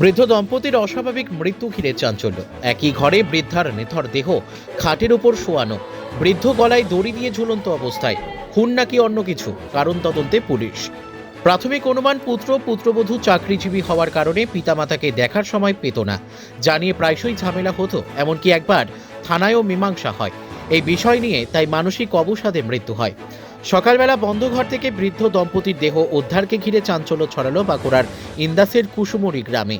বৃদ্ধ দম্পতির অস্বাভাবিক মৃত্যু ঘিরে চাঞ্চল্য। একই ঘরে বৃদ্ধার নিথর দেহ, খাটের উপর শোয়ানো, বৃদ্ধ গলায় দড়ি দিয়ে ঝুলন্ত অবস্থায়, খুন নাকি অন্য কিছু, কারণ তদন্তে পুলিশ। প্রাথমিক অনুমান, পুত্র, পুত্রবধূ, চাকরিজীবী হওয়ার কারণে পিতামাতাকে দেখার সময় পেত না। জানিয়ে প্রায়শই ঝামেলা হতো, এমনকি একবার থানায়ও মীমাংসা হয়। এই বিষয় নিয়ে তাই মানসিক অবসাদে মৃত্যু হয়। সকালবেলা বন্ধ ঘর থেকে বৃদ্ধ দম্পতির দেহ উদ্ধারকে ঘিরে চাঞ্চল্য ছড়ালো বাঁকুড়ার ইন্দাসের কুসুমরি গ্রামে।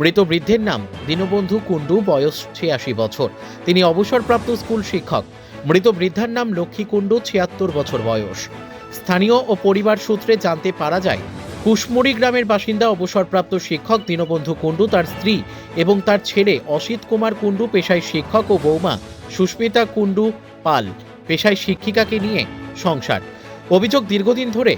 মৃত বৃদ্ধের নাম দীনবন্ধু কুণ্ডু, বয়স ছিয়াশি বছর। তিনি অবসরপ্রাপ্ত স্কুল শিক্ষক। মৃত বৃদ্ধার নাম লক্ষ্মী কুণ্ডু, ছিয়াত্তর বছর বয়স। স্থানীয় ও পরিবার সূত্রে জানতে পারা যায় কুশমুড়ি গ্রামের বাসিন্দা অবসরপ্রাপ্ত শিক্ষক দীনবন্ধু কুণ্ডু তার স্ত্রী এবং তার ছেলে অসিত কুমার কুণ্ডু পেশায় শিক্ষক ও বৌমা সুস্মিতা কুণ্ডু পাল, পেশায় শিক্ষিকাকে নিয়ে সংসার। অভিযোগ দীর্ঘদিন ধরে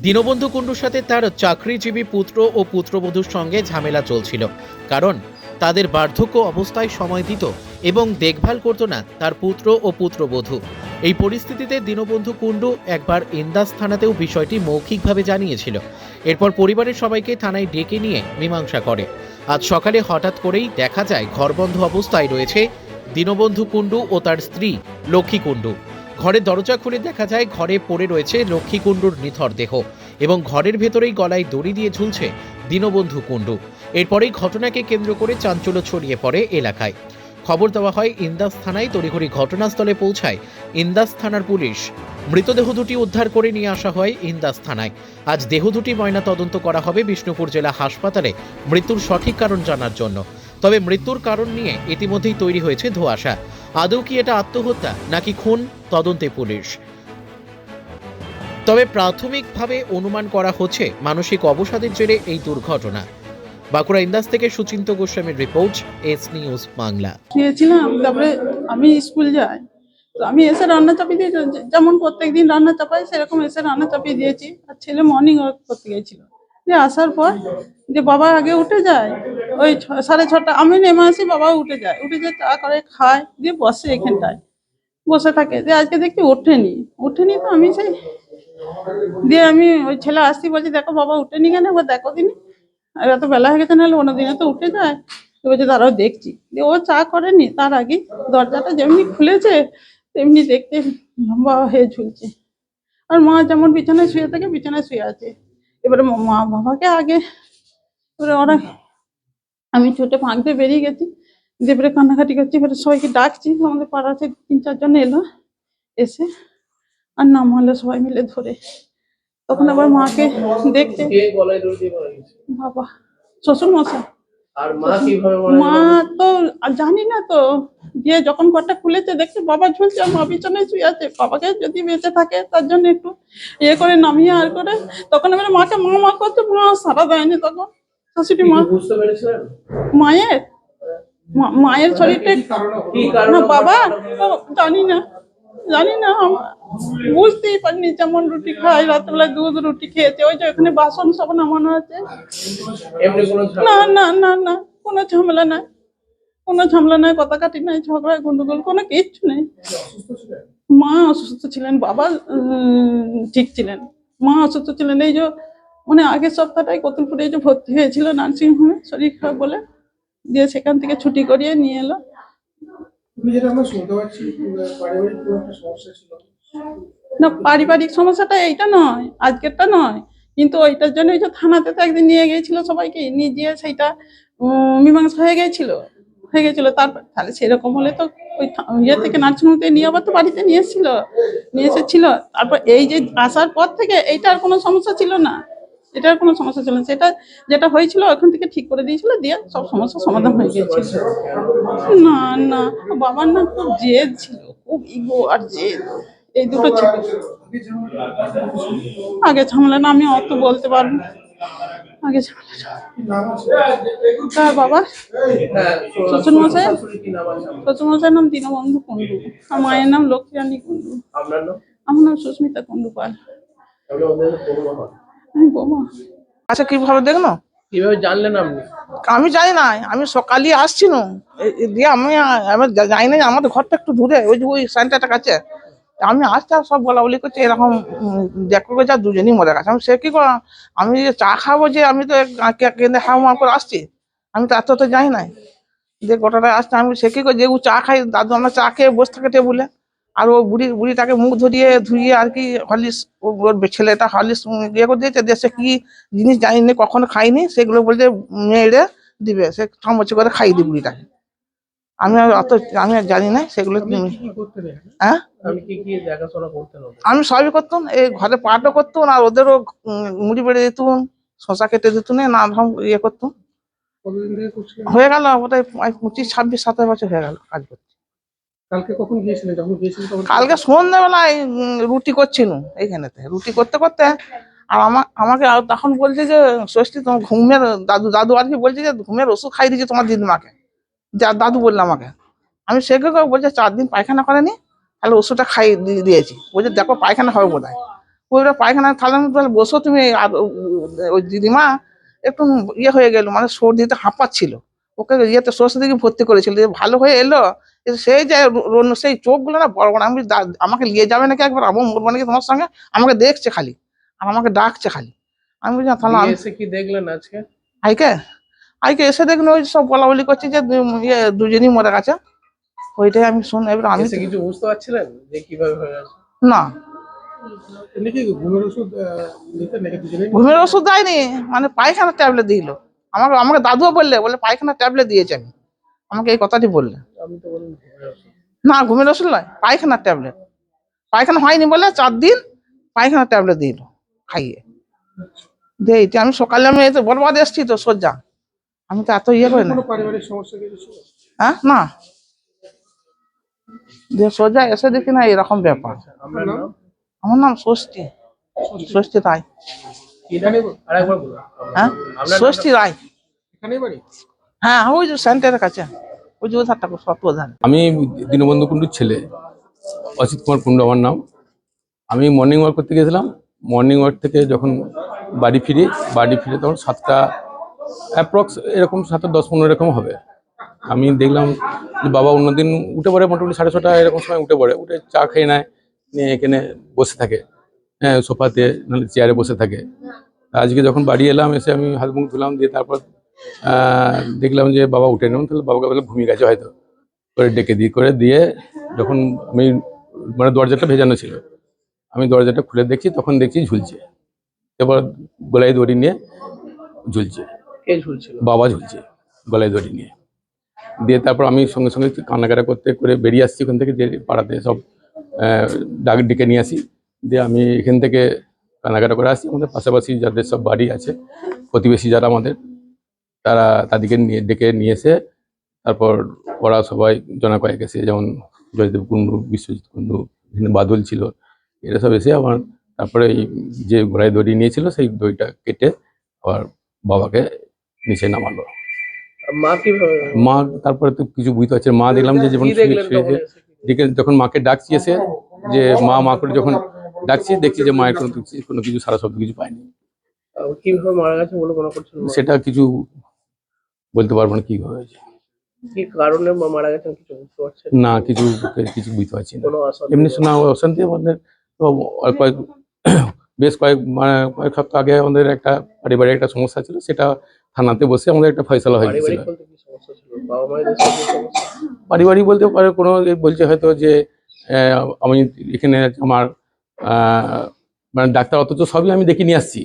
দীনবন্ধু কুণ্ডুর সাথে তার চাকরিজীবী পুত্র ও পুত্রবধূর সঙ্গে ঝামেলা চলছিল। কারণ তাদের বার্ধক্য অবস্থায় সময় দিত এবং দেখভাল করত না তার পুত্র ও পুত্রবধূ। এই পরিস্থিতিতে দীনবন্ধু কুণ্ডু একবার ইন্দাস থানাতেও বিষয়টি মৌখিকভাবে জানিয়েছিল। এরপর পরিবারের সবাইকে থানায় ডেকে নিয়ে মীমাংসা করে। আজ সকালে হঠাৎ করেই দেখা যায়, ঘরবন্ধ অবস্থায় রয়েছে দীনবন্ধু কুণ্ডু ও তার স্ত্রী লক্ষ্মী কুণ্ডু। ঘরের দরজা খুলে দেখা যায় ঘরে পড়ে রয়েছে লক্ষ্মী কুণ্ডুর নিথর দেহ এবং ঘরের ভেতরেই গলায় দড়ি দিয়ে ঝুলছে দীনবন্ধু কুণ্ডু। এরপরেই ঘটনাকে কেন্দ্র করে চাঞ্চল্য ছড়িয়ে পড়ে এলাকায়। খবর দেওয়া হয়, ইন্দাস থানায় তড়িঘড়ি ঘটনাস্থলে পৌঁছায় ইন্দাস থানার পুলিশ। মৃতদেহ দুটি উদ্ধার করে নিয়ে আসা হয় ইন্দাস থানায়। আজ দেহ দুটি ময়না তদন্ত করা হবে বিষ্ণুপুর জেলা হাসপাতালে। মৃত্যুর সঠিক কারণ জানার জন্য। তবে মৃত্যুর কারণ নিয়ে ইতিমধ্যেই তৈরি হয়েছে ধোঁয়াশা। আদৌ কি এটা আত্মহত্যা নাকি খুন? তদন্তে পুলিশ। তবে প্রাথমিকভাবে অনুমান করা হচ্ছে মানসিক অবসাদের জেরে এই দুর্ঘটনা। বাঁকুড়া ইন্দাস থেকে সুচিন্ত গোস্বামীর রিপোর্ট, এস নিউজ বাংলা। শুয়েছিলাম তারপরে আমি স্কুল যাই। তো আমি এসে রান্না চাপিয়ে দিয়ে যেমন প্রত্যেকদিন রান্না চাপাই, সেরকম এসে রান্না চাপিয়ে দিয়েছি। আর ছেলে মর্নিং ওয়াক করতে গেছিল। যে আসার পর যে বাবা আগে উঠে যায় ওই সাড়ে ছটা, আমি নেমে আসি, বাবা উঠে যায়। উঠে যে চা করে খায়, দিয়ে বসে এখানটায়। বসে থাকে, যে আজকে দেখছি ওঠেনি। ওঠেনি তো আমি সেই, দিয়ে আমি ওই ছেলে আসছি, বলছি, দেখো বাবা উঠেনি কেন? এবার দেখো দিনই আর এত বেলা হয়ে গেছে, নাহলে অন্য দিনে তো উঠে যায়। বলছে, দাঁড়াও, দেখছি। দিয়ে ও চা করেনি, তার আগে দরজাটা যেমনি খুলেছে, তেমনি দেখতে লম্বা হয়ে ঝুলছে। আর মা যেমন বিছানায় শুয়ে থাকে, বিছানায় শুয়ে আছে। এবারে মা বাবাকে আগে, এবারে ওরা আমি ছুটে ফাঁক দিয়ে বেরিয়ে গেছি। দিয়ে কান্নাকাটি করছি এবারে সবাইকে ডাকছি আমাদের পাড়াতে তিন চারজন এলো এসে আর নাম হলো সবাই মিলে ধরে। তখন আবার মাকে দেখতে। বাবা শ্বশুর মশাই। আর মা তো আর জানি না তো দিয়ে যখন ঘরটা খুলেছে দেখছে বাবা ঝুলছে আর মা পিছনে শুয়ে আছে। বাবাকে যদি বেঁচে থাকে তার জন্য একটু ইয়ে করে নামিয়ে আর করে। তখন এবারে মাকে মা মা করছে মা সারা দেয়নি তখন। শাশুড়ি মা। মায়ের? মায়ের শরীরটা না বাবা জানি না জানি না বুঝতেই পারিনি যেমন রুটি খাই রাত্রেবেলায় দুধ রুটি খেয়েছে ওই যে ওখানে বাসন সব নামানো আছে। না না না না কোনো ঝামেলা নাই। কোনো ঝামেলা নাই কথা কাটি নাই ঝগড়া গন্ডগোল কোনো কিচ্ছু নেই। মা অসুস্থ ছিলেন বাবা উম, ঠিক ছিলেন। মা অসুস্থ ছিলেন এই যে মানে আগের সপ্তাহটাই কতুলপুরে যে ভর্তি হয়েছিল নার্সিং হোমে শরীর খারাপ বলে দিয়ে সেখান থেকে ছুটি করিয়ে নিয়ে এলো। না পারিবারিক সমস্যাটা এইটা নয় আজকেরটা নয়। কিন্তু ওইটার জন্য ওই যে থানাতে তো একদিন নিয়ে গিয়েছিল সবাইকে নিয়ে গিয়ে সেইটা মীমাংসা হয়ে গেছিল হয়ে গেছিল তারপর তাহলে সেরকম হলে তো ওই ইয়ে থেকে নার্সিংহোমতে নিয়ে আবার তো বাড়িতে নিয়ে এসেছিল নিয়ে এসেছিল। তারপর এই যে আসার পর থেকে এইটার কোনো সমস্যা ছিল না। এটার কোনো সমস্যা ছিল না। সেটা যেটা হয়েছিল ওখান থেকে ঠিক করে দিয়েছিল দিয়ে সব সমস্যার সমাধান হয়ে গিয়েছিল। না না বাবার না খুব জেদ ছিল খুব ইগো আর জেদ। এই দুটো ছিল। আগে ঝামেলা না আমি অত বলতে পারব। আগে ঝামেলা তার বাবা শ্বশুর মশাই? শাশুড়ি কি নাম দীনবন্ধু কুণ্ডু। আর মায়ের নাম লক্ষ্মীরানী কুণ্ডু। আমার নাম সুস্মিতা কুণ্ডু পাল। আচ্ছা কীভাবে দেখল? কীভাবে জানলেন আপনি? আমি জানি না আমি সকালে আসছিল এ- এ দিয়ে আমি আমি জানি না যে আমাদের ঘরটা একটু দূরে ওই যে ওই সেন্টারটা কাছে। আমি আসতে সব বলা বলি করছে এরকম দেখো যা দুজনই মরে গেছে। আমি সে কি করে আমি যে চা খাব যে আমি তো কে- কেঁদে হাও মাও করে আসছি আমি তো এত তো জানি নাই। যে গোটাটা আসছে আমি সে কি করে? যে চা খাই দাদু আমরা চা খেয়ে বসে থাকে টেবুলে। আর ও বুড়ি বুড়িটাকে মুখ ধরিয়ে ধুইয়ে আর কি ও- ওর ছেলেটা হলিস ইয়ে করে দিয়েছে দেশে কি জিনিস জানি না কখনো খাইনি সেগুলো বলছে মেয়েরে দিবে সে চামচ করে খাই দি বুড়িটাকে। আমি আর অত আমি আর জানি না সেগুলো? হ্যাঁ? আমি সবই করতাম এই ঘরে পাটও করতাম আর ওদেরও মুড়ি বেড়ে দিতুন শশা কেটে দিতুন না রকম ইয়ে করতাম। হয়ে গেল প্রায় পঁচিশ ছাব্বিশ সাতাশ বছর হয়ে গেল কাজ করতে কালকে কখন গিয়েছিলেন যখন গিয়েছিলেন সন্ধ্যাবেলায় রুটি করছিল এইখানেতে। রুটি করতে করতে আর আমা, আমাকে তখন বলছে যে, ষষ্ঠী তোমার ঘুমের, দাদু দাদু আর কি বলছে যে, ঘুমের ওষুধ খাই দিয়েছে তোমার দিদিমাকে যা, দাদু বলল আমাকে। আমি সে কি বলছে, চার দিন পায়খানা করেনি, তাহলে ওষুধটা খাই দিয়েছি। বলছে, দেখো পায়খানা হবে বোধ হয় ওইটা পায়খানা, তাহলে আমি বসো তুমি আর ওই দিদিমা, একটু ইয়ে হয়ে গেল মানে সর্দিতে হাঁপাচ্ছিল। ওকে ইয়েতে সরষে দিকে ভর্তি করেছিল। ভালো হয়ে এলো কিন্তু সেই যে সেই চোখগুলো না বড় বড় আমি আমাকে নিয়ে যাবে নাকি একবার? আবু মরবো নাকি তোমার সঙ্গে? আমাকে দেখছে খালি। আর আমাকে ডাকছে খালি। আমি বুঝলাম তাহলে আমি এসে কি দেখলেন আজকে? আইকে? আইকে এসে দেখুন ওই সব বলা বলি করছে যে ইয়ে দুজনই মরে গেছে। ওইটাই আমি শুন এবার আমি কিছু বুঝতে পারছিলেন যে কীভাবে হয়ে গেছে? না। ঘুমের ওষুধ দেয়নি মানে পায়খানার ট্যাবলেট দিল। আমাকে আমাকে দাদুও বললে বলে পায়খানার ট্যাবলেট দিয়েছে আমি। আমাকে এই কথাটি বললে। না ঘুমের ওষুধ নয় পায়খানার ট্যাবলেট। পায়খানা হয়নি বলে চার দিন পায়খানার ট্যাবলেট দিল খাইয়ে। দিয়ে আমি সকালে আমি এই তো বরবাদ এসছি তো সজ্জা আমি তো এত ইয়ে করি না। হ্যাঁ? না। দিয়ে সোজা এসে দেখি না এরকম ব্যাপার। আমার নাম ষষ্ঠী। ষষ্ঠী। রায়। হ্যাঁ? ষষ্ঠী রায়। হ্যাঁ ওই যে সেন্টারের কাছে। ওই যে ওধারটা সত্য আমি দীনবন্ধু কুণ্ডুর ছেলে অসিত কুমার কুণ্ডু আমার নাম। আমি মর্নিং ওয়াক করতে গেছিলাম মর্নিং ওয়াক থেকে যখন বাড়ি ফিরি, বাড়ি ফিরে তখন সাতটা অ্যাপ্রক্স এরকম সাতটা, দশ পনেরো এরকম হবে। আমি দেখলাম যে বাবা অন্যদিন উঠে পড়ে, মোটামুটি সাড়ে ছটা এরকম সময় উঠে পড়ে, উঠে চা খেয়ে নেয়, নিয়ে এখানে বসে থাকে। হ্যাঁ সোফাতে, নাহলে চেয়ারে বসে থাকে। আজকে যখন বাড়ি এলাম, এসে আমি হাত মুখ ধুলাম, দিয়ে তারপর দেখলাম যে বাবা উঠে নেন তাহলে বাবাকে বলে ঘুমিয়ে গেছে হয়তো। করে ডেকে দিই করে দিয়ে যখন আমি মানে দরজাটা ভেজানো ছিল আমি দরজাটা খুলে দেখছি তখন দেখছি ঝুলছে। এবার গলায় দড়ি নিয়ে ঝুলছে। বাবা ঝুলছে গলায় দড়ি নিয়ে। দিয়ে তারপর আমি সঙ্গে সঙ্গে কান্নাকাটা করতে করে বেরিয়ে আসছি ওখান থেকে যে পাড়াতে সব ডাক ডেকে নিয়ে আসি। দিয়ে আমি এখান থেকে কান্নাকাটা করে আসি। আমাদের পাশাপাশি যাদের সব বাড়ি আছে প্রতিবেশী যারা আমাদের তারা তাদেরকে নিয়ে ডেকে নিয়ে এসে তারপর ওরা সবাই জনা কয়েক এসে যেমন জয়দেব কুণ্ডু বিশ্বজিৎ কুণ্ডু বাদল ছিল এরা সব এসে আমার তারপরে এই যে ঘোড়ায় দড়ি নিয়েছিল সেই দড়িটা কেটে আবার বাবাকে নিচে নামালো। মা মা তারপরে তো কিছু বুঝতে পারছে মা দেখলাম যে যেমন? দেখে যখন মাকে ডাকছি এসে যে মা মা করে যখন ডাকছি দেখছি যে মায়ের কোনো কিছু- কোনো কিছু সারা শব্দ কিছু পায়নি। কীভাবে মারা গেছে বলে মনে করছেন সেটা কিছু বলতে পারব না কীভাবে হয়েছে। কি কারণে মারা গেছেন কিছু বুঝতে পারছেন? না কিছু কিছু বুঝতে পারছি না। এমনি শোনা অশান্তি আমাদের কয়েক বেশ কয়েক মানে কয়েক সপ্তাহ আগে আমাদের একটা পারিবারিক একটা সমস্যা ছিল সেটা থানাতে বসে আমাদের একটা ফয়সলা হয়ে গেছিল পারিবারিক বলতে কি পারে কোনো বলছে হয়তো যে আমি এখানে আমার মানে ডাক্তার অথচ সবই আমি দেখে নিয়ে আসছি।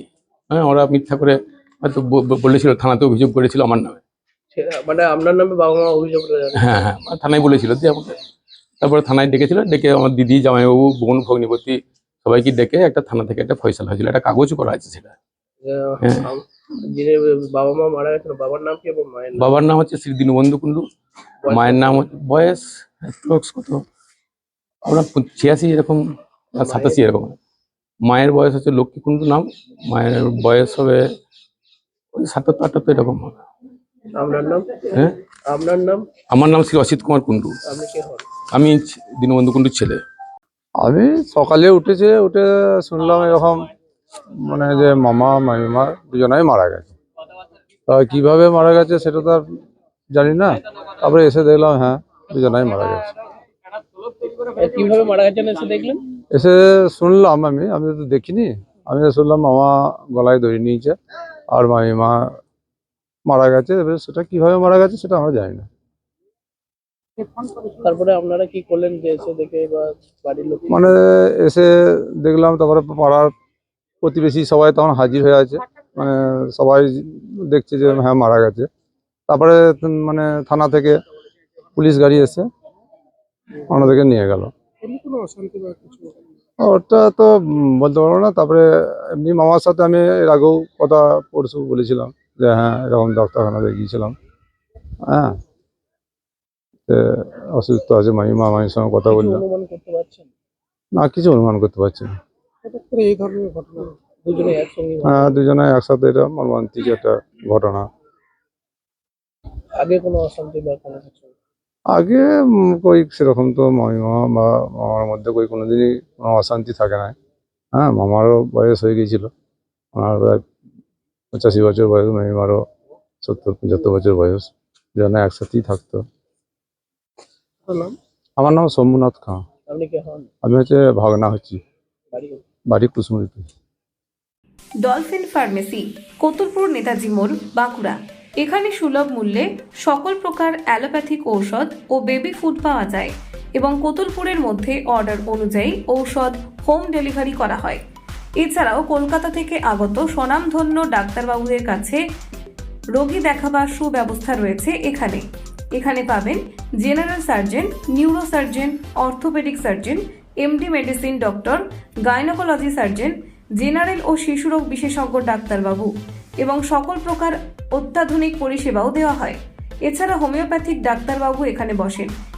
হ্যাঁ ওরা মিথ্যা করে হয়তো বলেছিল থানাতে অভিযোগ করেছিল আমার নামে। মানে আপনার নামে বাবা মা অভিযোগ হ্যাঁ হ্যাঁ মানে থানায় বলেছিল দিয়ে আমাকে। তারপরে থানায় ডেকেছিল ডেকে আমার দিদি জামাইবাবু বোন ভগ্নিপতি সবাইকে ডেকে একটা থানা থেকে একটা ফয়সালা হয়েছিল। একটা কাগজও করা আছে সেটা। যে, হ্যাঁ। বাবা মা মারা গেছেন বাবার নাম কি এবং মায়ের বাবার নাম হচ্ছে শ্রী দীনবন্ধু কুণ্ডু। মায়ের নাম হচ্ছে বয়স কত? আমরা ছিয়াশি এরকম সাতাশি এরকম। মায়ের বয়স হচ্ছে লক্ষ্মী কুণ্ডু নাম মায়ের বয়স হবে ওই সাতাত্তর আটাত্তর এরকম হবে। আপনার নাম? হ্যাঁ? আপনার নাম? আমার নাম শ্রী অসিত কুমার কুণ্ডু। আপনি কে হন? আমি দীনবন্ধু কুণ্ডুর ছেলে। আমি সকালে উঠেছে উঠে শুনলাম এরকম মানে যে মামা মামিমা দুজনাই মারা গেছে। তা কীভাবে মারা গেছে সেটা তো আর জানি না। তারপরে এসে দেখলাম হ্যাঁ দুজনাই মারা গেছে। কীভাবে মারা গেছেন এসে দেখলেন? এসে শুনলাম আমি আমি তো দেখিনি। আমি তো শুনলাম মামা গলায় ধরে নিয়েছে আর মামিমা মারা গেছে এবার সেটা কীভাবে মারা গেছে সেটা আমরা জানি না। তারপরে আপনারা কি করলেন যে এসে দেখে বা বাড়ির লোক মানে এসে দেখলাম তারপরে পাড়ার প্রতিবেশী সবাই তখন হাজির হয়ে আছে। মানে সবাই দেখছে যে হ্যাঁ মারা গেছে। তারপরে মানে থানা থেকে পুলিশ গাড়ি এসে ওনাদেরকে নিয়ে গেল। এমনি কোনো অশান্তি বা কিছু? ওটা তো বলতে পারব না। তারপরে এমনি মামার সাথে আমি এর আগেও কথা পরশু বলেছিলাম। যে হ্যাঁ এরকম ডাক্তারখানা দেখিয়েছিলাম হ্যাঁ। অসুস্থ আছে মামিমা মামির সঙ্গে কথা বললাম। না কিছু অনুমান করতে পারছি না। হ্যাঁ দুজনে একসাথে এটা মর্মান্তিক একটা ঘটনা। আগে কোনো অশান্তি বা কোনো কিছু? আগে কই সেরকম তো মামিমা বা মামার মধ্যে কই কোনোদিনই কোনো অশান্তি থাকে না হ্যাঁ মামারও বয়স হয়ে গিয়েছিল। ওনার প্রায় পঁচাশি বছর বয়স মামিমারও সত্তর পঁচাত্তর বছর বয়স যেন একসাথেই থাকতো। আমার নাম শম্ভুনাথ খাঁ। আপনি কে হন? আমি হচ্ছে ভাগনা হচ্ছি। বাড়ি কুসমুড়িতে। ডলফিন ফার্মেসি কতুলপুর নেতাজি মোড় বাঁকুড়া। এখানে সুলভ মূল্যে সকল প্রকার অ্যালোপ্যাথিক ঔষধ ও বেবি ফুড পাওয়া যায় এবং কতুলপুরের মধ্যে অর্ডার অনুযায়ী ঔষধ হোম ডেলিভারি করা হয়। এছাড়াও কলকাতা থেকে আগত স্বনামধন্য ডাক্তারবাবুদের কাছে রোগী দেখাবার সুব্যবস্থা রয়েছে এখানে। এখানে পাবেন general surgeon neuro surgeon orthopaedic surgeon, MD medicine doctor, gynaecology surgeon, general ও শিশুরোগ বিশেষজ্ঞ ডাক্তারবাবু এবং সকল প্রকার অত্যাধুনিক পরিষেবাও দেওয়া হয়। এছাড়া হোমিওপ্যাথিক ডাক্তারবাবু এখানে বসেন।